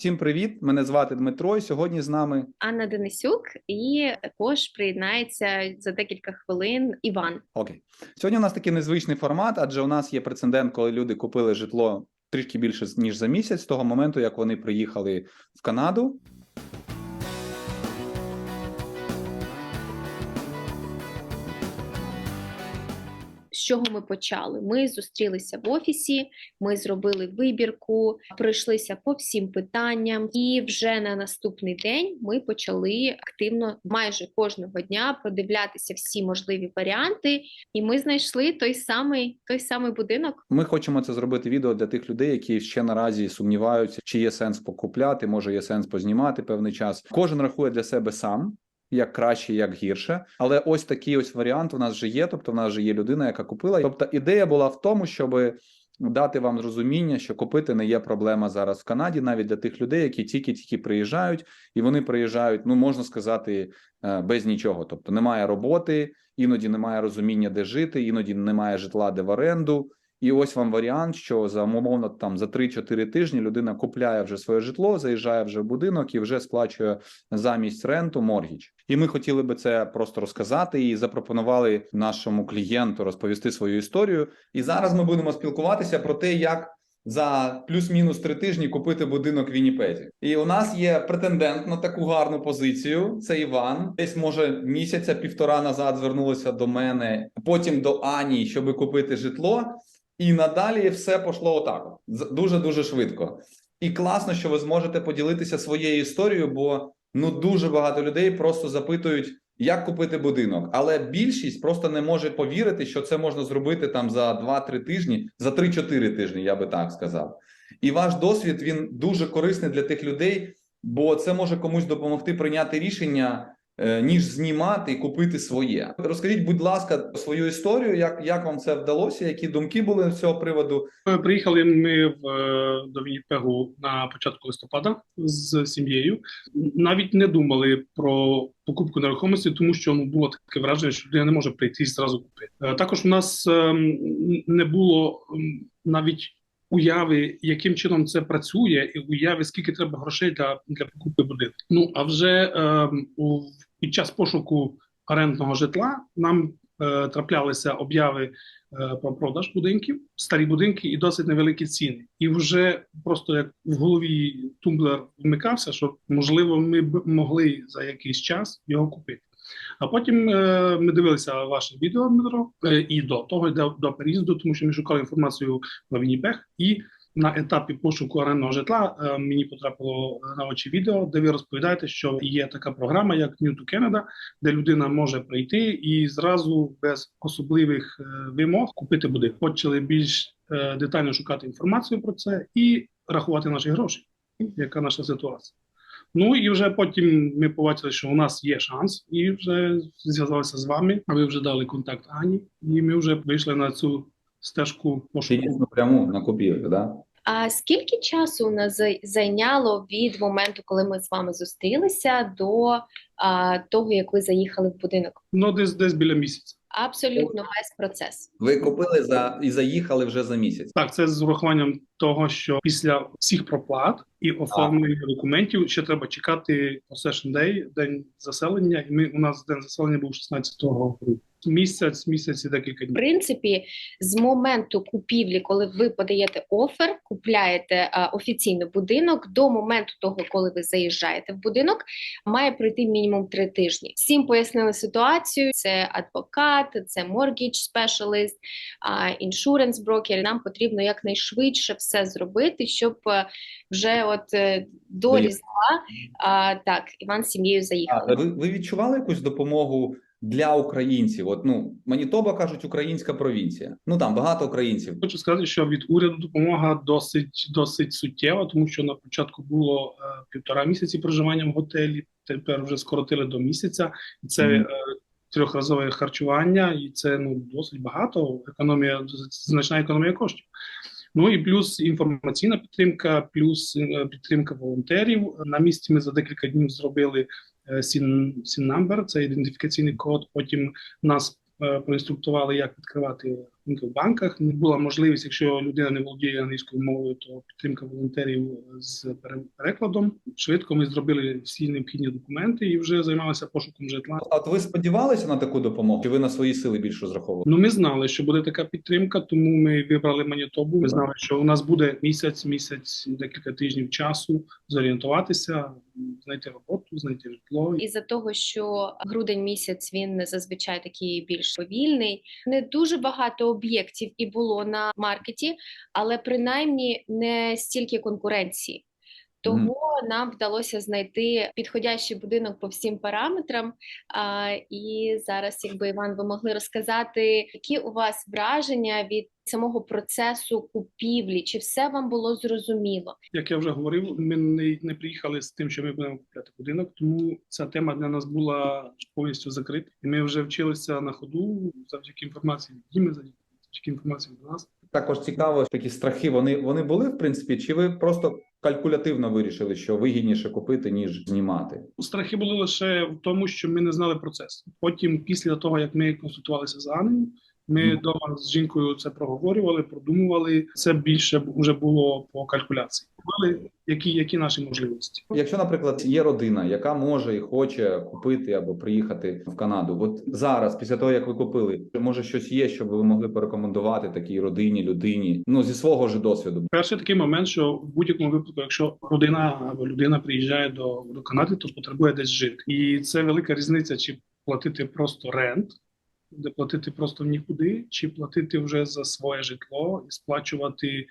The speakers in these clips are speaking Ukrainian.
Всім привіт! Мене звати Дмитро. і Сьогодні з нами Анна Денисюк, і також приєднається за декілька хвилин Іван. Окей. Сьогодні у нас такий незвичний формат, адже у нас є прецедент, коли люди купили житло трішки більше ніж за місяць з того моменту, як вони приїхали в Канаду. З чого ми почали? Ми зустрілися в офісі, ми зробили вибірку, пройшлися по всім питанням, і вже на наступний день ми почали активно майже кожного дня продивлятися всі можливі варіанти, і ми знайшли той самий той самий будинок. Ми хочемо це зробити відео для тих людей, які ще наразі сумніваються, чи є сенс покупляти, може є сенс познімати певний час. Кожен рахує для себе сам. Як краще, як гірше, але ось такий ось варіант у нас вже є. Тобто, в нас вже є людина, яка купила. Тобто, ідея була в тому, щоб дати вам зрозуміння, що купити не є проблема зараз в Канаді, навіть для тих людей, які тільки-тільки приїжджають, і вони приїжджають, ну можна сказати, е, без нічого. Тобто немає роботи, іноді немає розуміння, де жити, іноді немає житла, де в оренду. І ось вам варіант, що за умовно там за 3-4 тижні людина купляє вже своє житло, заїжджає вже в будинок і вже сплачує замість ренту моргіч. І ми хотіли би це просто розказати і запропонували нашому клієнту розповісти свою історію. І зараз ми будемо спілкуватися про те, як за плюс-мінус три тижні купити будинок в Вінніпезі. І у нас є претендент на таку гарну позицію. Це Іван. Десь може місяця півтора назад звернулося до мене, потім до Ані, щоб купити житло. І надалі все пішло отак. Дуже дуже швидко. І класно, що ви зможете поділитися своєю історією, бо ну дуже багато людей просто запитують, як купити будинок. Але більшість просто не може повірити, що це можна зробити там за 2-3 тижні, за 3-4 тижні, я би так сказав. І ваш досвід він дуже корисний для тих людей, бо це може комусь допомогти прийняти рішення. Е, ніж знімати і купити своє. Розкажіть, будь ласка, свою історію, як як вам це вдалося? Які думки були з цього приводу? Приїхали ми в е, до Вінніпегу на початку листопада з сім'єю. Навіть не думали про покупку нерухомості, тому що ну було таке враження, що людина не може прийти і зразу купити. Е, також у нас ем, не було навіть. Уяви, яким чином це працює, і уяви, скільки треба грошей для для покупки будинку. Ну а вже е, у під час пошуку орендного житла нам е, траплялися обяви е, про продаж будинків, старі будинки і досить невеликі ціни. І вже просто як в голові тумблер вмикався, що можливо ми б могли за якийсь час його купити. А потім е, ми дивилися ваше відео Дмитро, е, і до того до, до переїзду, тому що ми шукали інформацію про Вінніпех і на етапі пошуку орендного житла е, мені потрапило на очі відео, де ви розповідаєте, що є така програма, як New to Canada, де людина може прийти і зразу без особливих е, вимог купити будинок. Почали більш е, детально шукати інформацію про це і рахувати наші гроші. Яка наша ситуація? Ну і вже потім ми побачили, що у нас є шанс, і вже зв'язалися з вами. А ви вже дали контакт Ані, і ми вже вийшли на цю стежку пошуку. пряму на купівлю, да? А скільки часу у нас зайняло від моменту, коли ми з вами зустрілися, до а, того, як ви заїхали в будинок? Ну, десь десь біля місяця. Абсолютно весь процес. Ви купили за і заїхали вже за місяць. Так, це з урахуванням того, що після всіх проплат і оформлення документів ще треба чекати possession day, день заселення. І ми у нас день заселення був 16 грудня місяць, місяць і декілька днів. В принципі, з моменту купівлі, коли ви подаєте офер, купляєте а, офіційно будинок, до моменту того, коли ви заїжджаєте в будинок, має пройти мінімум три тижні. Всім пояснили ситуацію: це адвокат, це mortgage specialist, іншуренс брокер. Нам потрібно якнайшвидше все зробити, щоб вже от е, до різдва так Іван з сім'єю заїхав. Ви, ви відчували якусь допомогу? Для українців. От ну Манітоба кажуть, українська провінція. Ну там багато українців. Хочу сказати, що від уряду допомога досить досить суттєва, тому що на початку було е, півтора місяці проживання в готелі. Тепер вже скоротили до місяця, і це mm. е, трьохразове харчування, і це ну досить багато. Економія значна економія коштів. Ну і плюс інформаційна підтримка, плюс е, підтримка волонтерів. На місці ми за декілька днів зробили Сін е, number, це ідентифікаційний код. Потім нас е, проінструктували, як відкривати в банках. Не Була можливість, якщо людина не володіє англійською мовою, то підтримка волонтерів з перекладом. Швидко ми зробили всі необхідні документи і вже займалися пошуком житла. А От ви сподівалися на таку допомогу? Чи ви на свої сили більше розраховували? Ну, ми знали, що буде така підтримка, тому ми вибрали Манітобу. Ми знали, що у нас буде місяць, місяць, декілька тижнів часу зорієнтуватися, знайти роботу, знайти житло. із за того, що грудень місяць він зазвичай такий більш повільний. Не дуже багато об'єктів і було на маркеті, але принаймні не стільки конкуренції. Тому нам вдалося знайти підходящий будинок по всім параметрам. А, і зараз, якби Іван, ви могли розказати, які у вас враження від самого процесу купівлі? Чи все вам було зрозуміло? Як я вже говорив, ми не, не приїхали з тим, що ми будемо купляти будинок, тому ця тема для нас була повністю закрита. І ми вже вчилися на ходу завдяки інформації від Діми, завдяки інформації від нас. Також цікаво, такі страхи вони, вони були в принципі, чи ви просто калькулятивно вирішили, що вигідніше купити ніж знімати? Страхи були лише в тому, що ми не знали процес. Потім, після того як ми консультувалися з Анею, ми вдома з жінкою це проговорювали, продумували. Це більше вже було по калькуляції. Знали, які, які наші можливості. Якщо, наприклад, є родина, яка може і хоче купити або приїхати в Канаду, от зараз, після того як ви купили, може щось є, що ви могли порекомендувати такій родині, людині, ну зі свого ж досвіду. Перший такий момент, що в будь-якому випадку, якщо родина або людина приїжджає до, до Канади, то потребує десь жити, і це велика різниця, чи платити просто рент, де платити просто в нікуди, чи платити вже за своє житло і сплачувати е,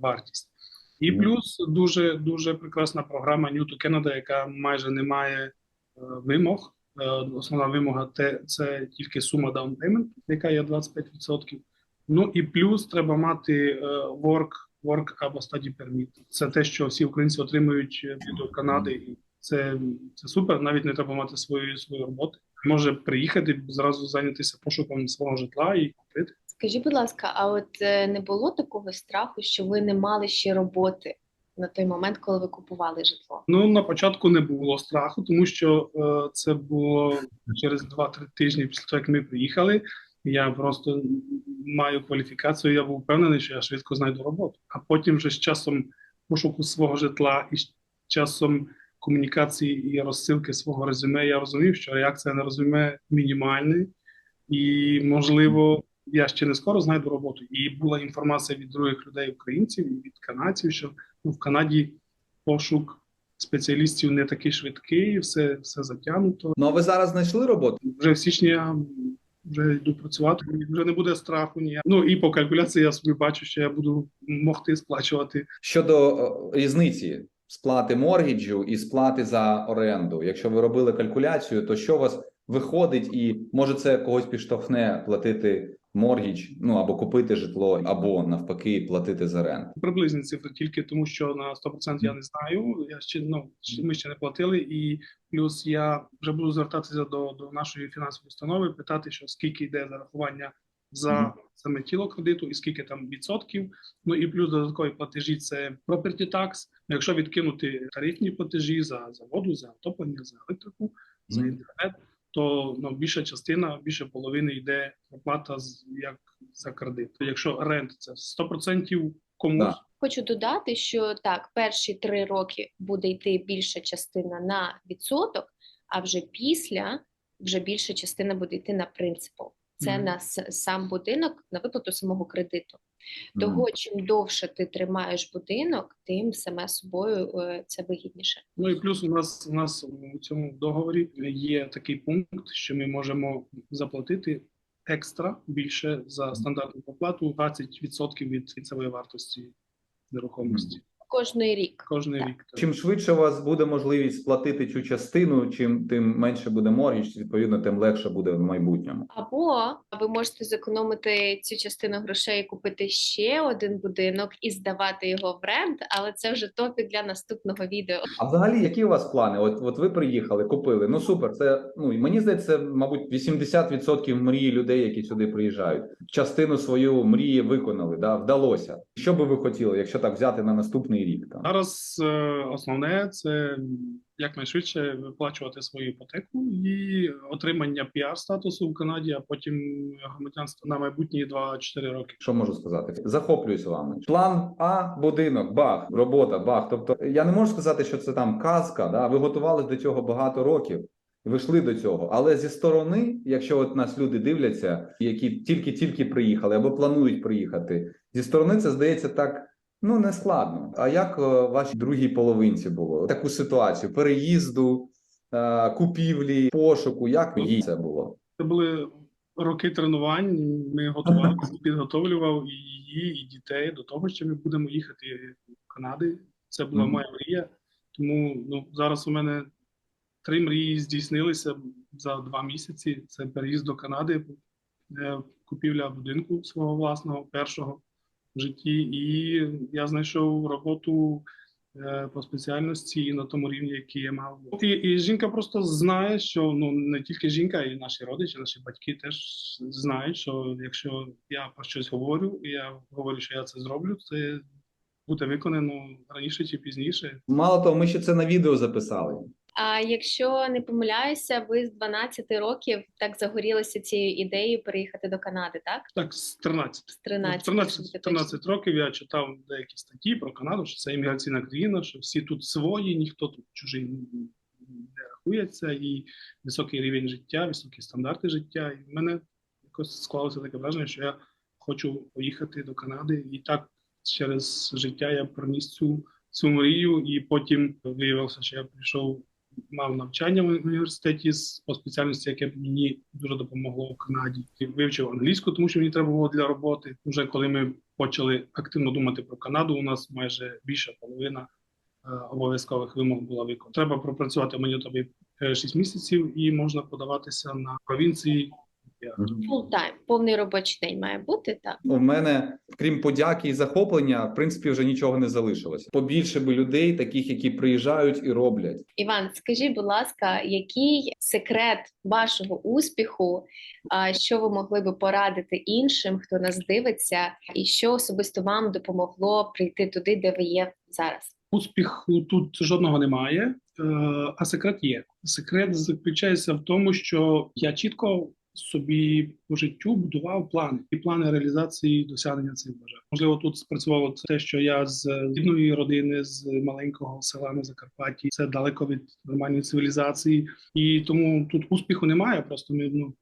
вартість. І плюс дуже дуже прекрасна програма New to Canada, яка майже не має е, вимог. Е, основна вимога те це тільки сума down payment, яка є 25%. Ну і плюс треба мати е, work, work або study permit. Це те, що всі українці отримують від Канади, і це, це супер. Навіть не треба мати свої свої роботи. Може приїхати зразу зайнятися пошуком свого житла і купити. Скажіть, будь ласка, а от е, не було такого страху, що ви не мали ще роботи на той момент, коли ви купували житло? Ну на початку не було страху, тому що е, це було через 2-3 тижні після того, як ми приїхали. Я просто маю кваліфікацію. Я був впевнений, що я швидко знайду роботу. А потім вже з часом пошуку свого житла і з часом комунікації і розсилки свого резюме, я розумів, що реакція на резюме мінімальна, і можливо, я ще не скоро знайду роботу. І була інформація від других людей, українців і від канадців, що ну, в Канаді пошук спеціалістів не такий швидкий, все, все затягнуто. Ну а ви зараз знайшли роботу? Вже в січні я вже йду працювати, вже не буде страху ніяк. Ну і по калькуляції я собі бачу, що я буду могти сплачувати Щодо е, різниці сплати моргіджу і сплати за оренду. Якщо ви робили калькуляцію, то що у вас виходить, і може це когось підштовхне платити моргідж, ну або купити житло, або навпаки платити за рент. приблизні цифри, тільки тому, що на 100% я не знаю. Я ще ну ми ще не платили, і плюс я вже буду звертатися до, до нашої фінансової установи, питати, що скільки йде зарахування за саме тіло кредиту, і скільки там відсотків. Ну і плюс додаткові платежі це property tax. Якщо відкинути тарифні платежі за, за воду, за отоплення, за електрику, за інтернет, то ну, більша частина, більше половини йде оплата з як за кредит. Якщо рент це 100% комусь. Да. Хочу додати, що так, перші три роки буде йти більша частина на відсоток, а вже після вже більша частина буде йти на принципал. Це Мгм. на сам будинок, на виплату самого кредиту. Того, чим довше ти тримаєш будинок, тим саме собою е, це вигідніше. Ну і плюс у нас у нас у цьому договорі є такий пункт, що ми можемо заплатити екстра більше за стандартну оплату 20% від кінцевої вартості нерухомості Кожний рік. кожний Так. рік. Чим швидше у вас буде можливість сплатити цю частину, чим тим менше буде моргідж, відповідно, тим легше буде в майбутньому. Або ви можете зекономити цю частину грошей і купити ще один будинок і здавати його в рент, але це вже топік для наступного відео. А взагалі, які у вас плани? От, от ви приїхали, купили. Ну супер. Це ну і мені здається, це, мабуть, 80% мрії людей, які сюди приїжджають. Частину свою мрії виконали, да, вдалося. Що би ви хотіли, якщо так взяти на наступний рік? Там Зараз е, основне це якнайшвидше виплачувати свою іпотеку і отримання піар-статусу в Канаді, а потім громадянство на майбутні 2-4 роки. Що можу сказати? Захоплююсь вами. План А, будинок, бах, робота, бах. Тобто, я не можу сказати, що це там казка. Да? Ви готувалися до цього багато років. Ви йшли до цього, але зі сторони, якщо от нас люди дивляться, які тільки-тільки приїхали або планують приїхати, зі сторони це здається так. Ну не складно. А як е, вашій другій половинці було таку ситуацію переїзду, е, купівлі, пошуку? Як їй це було? Це були роки тренувань. Ми готувалися, підготовлював і її, і дітей до того, що ми будемо їхати до Канади. Це була Мгм. моя мрія. Тому ну зараз у мене три мрії здійснилися за два місяці. Це переїзд до Канади, е, купівля будинку свого власного першого в житті. І я знайшов роботу е, по спеціальності і на тому рівні, який я мав. І, і жінка просто знає, що ну не тільки жінка, і наші родичі, наші батьки теж знають, що якщо я про щось говорю, і я говорю, що я це зроблю, це буде виконано раніше чи пізніше. Мало того, ми ще це на відео записали. А якщо не помиляюся, ви з 12 років так загорілися цією ідеєю переїхати до Канади, так? Так, з 13. З 13. 13, 13 років я читав деякі статті про Канаду, що це імміграційна країна, що всі тут свої, ніхто тут чужий не рахується, і високий рівень життя, високі стандарти життя. І в мене якось склалося таке враження, що я хочу поїхати до Канади. І так через життя я проніс цю, цю мрію, і потім виявилося, що я прийшов. Мав навчання в університеті по спеціальності, яке мені дуже допомогло в Канаді. І Вивчив англійську, тому що мені треба було для роботи. Уже коли ми почали активно думати про Канаду, у нас майже більша половина е, обов'язкових вимог була виконана. Треба пропрацювати мені тобі 6 місяців, і можна подаватися на провінції. Full time, повний робочий день має бути так. У мене, крім подяки і захоплення, в принципі, вже нічого не залишилося. Побільше би людей, таких, які приїжджають і роблять. Іван, скажіть, будь ласка, який секрет вашого успіху, а, що ви могли би порадити іншим, хто нас дивиться, і що особисто вам допомогло прийти туди, де ви є зараз? Успіху тут жодного немає, е, а секрет є. Секрет заключається в тому, що я чітко собі по життю будував плани і плани реалізації досягнення цих бажань. Можливо, тут спрацювало те, що я з бідної родини з маленького села на Закарпатті. Це далеко від нормальної цивілізації, і тому тут успіху немає. Просто ми ну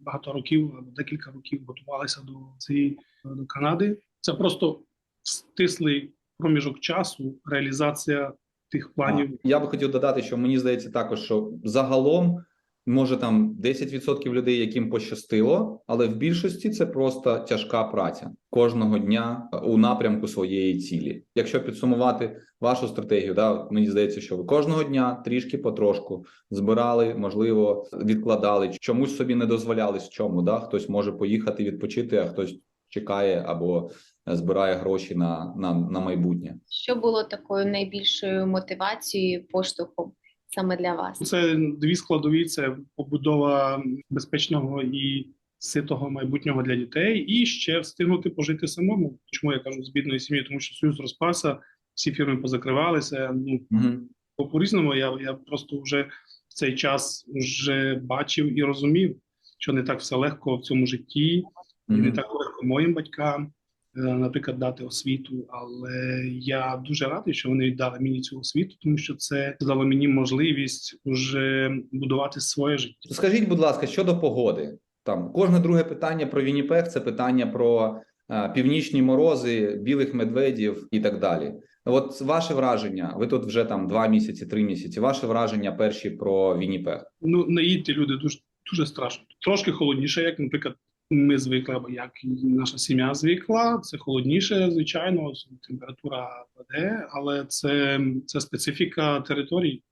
багато років або декілька років готувалися до цієї до Канади. Це просто стислий проміжок часу, реалізація тих планів. Я би хотів додати, що мені здається також, що загалом може там 10% людей, яким пощастило, але в більшості це просто тяжка праця кожного дня у напрямку своєї цілі. Якщо підсумувати вашу стратегію, да мені здається, що ви кожного дня трішки потрошку збирали, можливо, відкладали, чомусь собі не дозволяли з чому. Да, хтось може поїхати відпочити, а хтось чекає або збирає гроші на, на, на майбутнє. Що було такою найбільшою мотивацією, поштовхом саме для вас? Це дві складові: це побудова безпечного і ситого майбутнього для дітей, і ще встигнути пожити самому. Чому я кажу з бідної сім'ї? Тому що союз розпався, всі фірми позакривалися. Ну Угу. по різному я, я просто вже в цей час вже бачив і розумів, що не так все легко в цьому житті, і не так легко моїм батькам. Е, Наприклад, дати освіту, але я дуже радий, що вони дали мені цю освіту, тому що це дало мені можливість вже будувати своє життя. Скажіть, будь ласка, щодо погоди, там кожне друге питання про Вінніпег – це питання про е, північні морози, білих медведів і так далі. От ваше враження, ви тут вже там два місяці, три місяці. Ваше враження перші про Вінніпег. Ну не їдьте люди дуже дуже страшно. Трошки холодніше, як, наприклад, ми звикли, або як наша сім'я звикла. Це холодніше, звичайно, температура паде, але це, це специфіка території,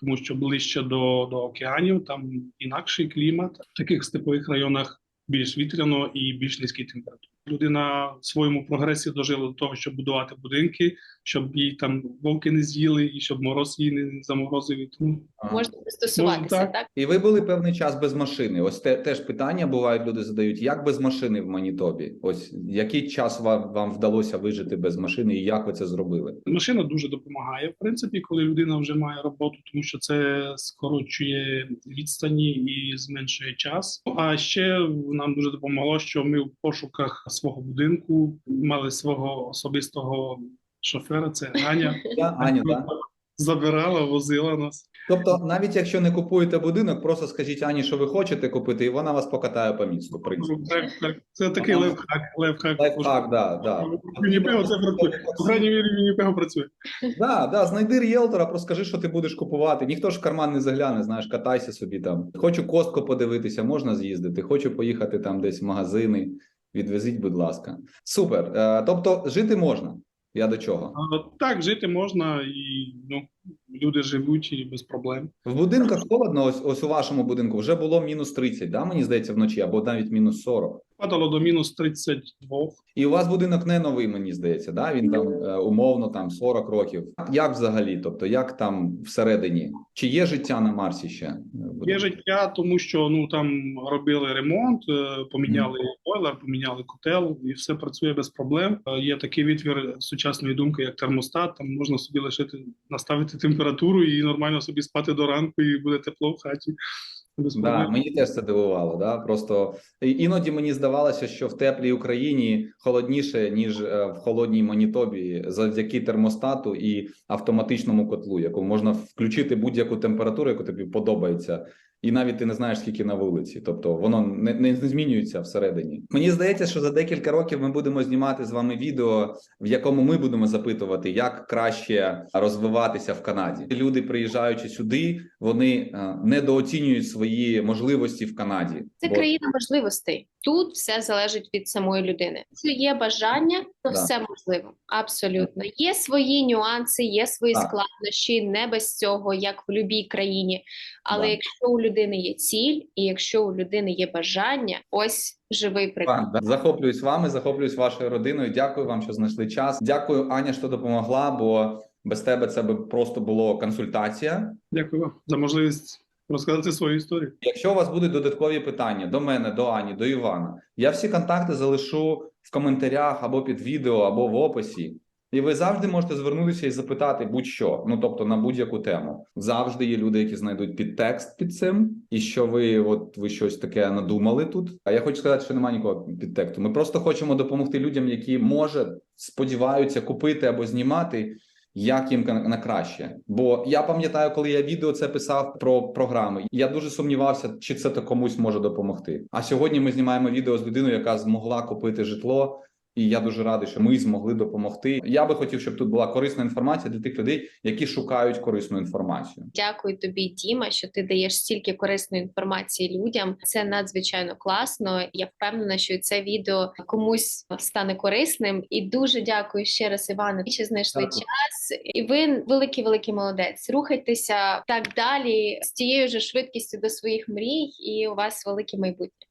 тому що ближче до, до океанів там інакший клімат. В таких степових районах більш вітряно і більш низькі температури. Людина в своєму прогресі дожила до того, щоб будувати будинки, щоб її там вовки не з'їли, і щоб мороз її не заморозив. І Тому Можна пристосуватися, так. так? І ви були певний час без машини. Ось те, теж питання бувають, люди задають: як без машини в Манітобі? Ось який час вам, вам вдалося вижити без машини, і як ви це зробили? машина дуже допомагає, в принципі, коли людина вже має роботу, тому що це скорочує відстані і зменшує час. А ще нам дуже допомогло, що ми в пошуках свого будинку мали свого особистого шофера. Це Аня. Я Аня, да? забирала, возила нас. Тобто, навіть якщо не купуєте будинок, просто скажіть Ані, що ви хочете купити, і вона вас покатає по місту. в принципі. Так, так. Це такий Ага. лайфхак. Лайфхак. Лайфхак, да, да. Мініпего це працює. По крайній мірі, Мініпего працює. Да, да, знайди ріелтора, просто скажи, що ти будеш купувати. Ніхто ж в карман не загляне, знаєш, катайся собі там. Хочу костку подивитися, можна з'їздити. Хочу поїхати там десь в магазини. Відвезіть, будь ласка. Супер. Е, тобто, жити можна. Я до чого? Так, жити можна і ну, люди живуть і без проблем. В будинках холодно, ось, ось у вашому будинку вже було мінус 30, да, мені здається, вночі, або навіть мінус 40. Падало до мінус 32. І у вас будинок не новий, мені здається, да? Він там е, умовно там 40 років. Як взагалі? Тобто, як там всередині? Чи є життя на Марсі ще? е, Є життя, тому що ну там робили ремонт, е, поміняли бойлер, поміняли котел, і все працює без проблем. Є такий відвір сучасної думки, як термостат. Там можна собі лишити наставити температуру і нормально собі спати до ранку, і буде тепло в хаті. Да, мені теж це дивувало. Да? Просто іноді мені здавалося, що в теплій Україні холодніше ніж е, в холодній Манітобі, завдяки термостату і автоматичному котлу, яку можна включити будь-яку температуру, яку тобі подобається. І навіть ти не знаєш, скільки на вулиці, тобто воно не, не змінюється всередині. Мені здається, що за декілька років ми будемо знімати з вами відео, в якому ми будемо запитувати, як краще розвиватися в Канаді. Люди, приїжджаючи сюди, вони е, недооцінюють свої можливості в Канаді. Це Бо- країна можливостей. Тут все залежить від самої людини. Якщо є бажання, то Да. все можливо. Абсолютно є свої нюанси, є свої Так. складнощі, не без цього, як в будь-якій країні. Але Да. якщо у людини є ціль, і якщо у людини є бажання, ось живий приклад. Да. захоплююсь вами, захоплююсь вашою родиною. Дякую вам, що знайшли час. Дякую, Аня, що допомогла. Бо без тебе це би просто було консультація. Дякую за можливість розказати свою історію. Якщо у вас будуть додаткові питання до мене, до Ані, до Івана, я всі контакти залишу в коментарях або під відео, або в описі. І ви завжди можете звернутися і запитати будь-що, ну тобто на будь-яку тему. Завжди є люди, які знайдуть підтекст під цим, і що ви, от ви щось таке надумали тут. А я хочу сказати, що немає нікого підтексту. Ми просто хочемо допомогти людям, які може сподіваються купити або знімати. Як їм на краще, бо я пам'ятаю, коли я відео це писав про програми. Я дуже сумнівався, чи це то комусь може допомогти. А сьогодні ми знімаємо відео з людиною, яка змогла купити житло, і я дуже радий, що ми змогли допомогти. Я би хотів, щоб тут була корисна інформація для тих людей, які шукають корисну інформацію. Дякую тобі, Діма, що ти даєш стільки корисної інформації людям. Це надзвичайно класно. Я впевнена, що це відео комусь стане корисним. І дуже дякую ще раз, Іване, що знайшли Дякую. час. І ви великий великий молодець. Рухайтеся так далі з тією ж швидкістю до своїх мрій, і у вас велике майбутнє.